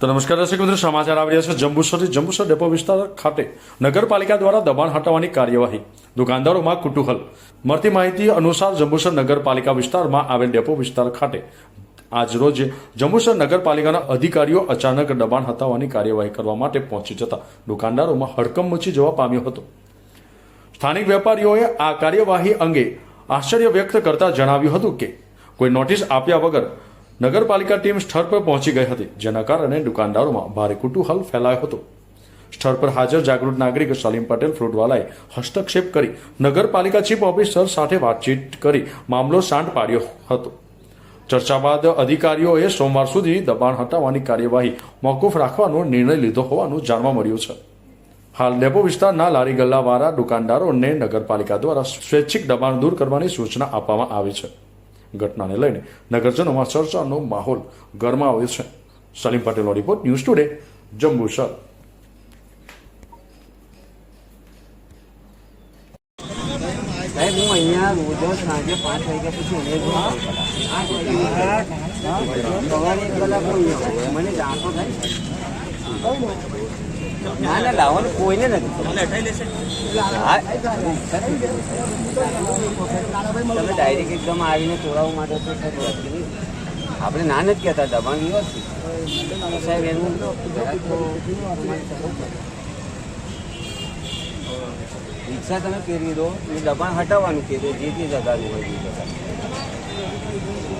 તો નમસ્કાર દર્શક મિત્રો, સમાચાર આવી રહ્યા છે જંબુસરથી જંબુસર ડેપો વિસ્તાર ખાતે નગરપાલિકા દ્વારા દબાણ હટાવવાની કાર્યવાહી. દુકાનદારોમાં કુતૂહલ. મળતી માહિતી અનુસાર જંબુસર નગરપાલિકા વિસ્તારમાં આવેલ ડેપો વિસ્તાર ખાતે આજરોજ જંબુસર નગરપાલિકાના અધિકારીઓ અચાનક દબાણ હટાવવાની કાર્યવાહી કરવા માટે પહોંચી જતા દુકાનદારોમાં હડકંપ મચી જવા પામ્યો હતો. સ્થાનિક વેપારીઓએ આ કાર્યવાહી અંગે આશ્ચર્ય વ્યક્ત કરતા જણાવ્યું હતું કે, કોઈ નોટિસ આપ્યા વગર નગરપાલિકા ટીમ સ્થળ પર પહોંચી ગઈ હતી જેના કારણે દુકાનદારોમાં ભારે કુતૂહલ ફેલાયો હતો. સ્થળ પર હાજર જાગૃત નાગરિક સલીમ પટેલ ફ્રૂટવાલાએ હસ્તક્ષેપ કરી નગરપાલિકા ચીફ ઓફિસર સાથે વાતચીત કરી મામલો શાંત પાડ્યો હતો. ચર્ચા બાદ અધિકારીઓએ સોમવાર સુધી દબાણ હટાવવાની કાર્યવાહી મોકૂફ રાખવાનો નિર્ણય લીધો હોવાનું જાણવા મળ્યું છે. હાલ ડેપો વિસ્તારના લારી ગલ્લાવાળા દુકાનદારોને નગરપાલિકા દ્વારા સ્વૈચ્છિક દબાણ દૂર કરવાની સૂચના આપવામાં આવી છે. ઘટનાને લઈને નગરજનોમાં ચર્ચાનો માહોલ ગરમાવ્યો છે. સલીમ પટેલનો રિપોર્ટ, ન્યૂઝ ટુડે જંબુસર સાહેબ, હું અહીંયા રોજ સાંજે પાંચ વાગ્યા પછી. મને જાણતો થાય. ના ના લાવવાનું કોઈને નથી. તમે ડાયરેક્ટ એકદમ આવીને તોડાવવા માટે તો. આપણે ના નથી કહેતા દબાણ વ્યવસ્થિત. સાહેબ એનું રિક્ષા તમે પહેરી દો એ દબાણ હટાવવાનું કીધું જે તે જગાવ્યું હોય એ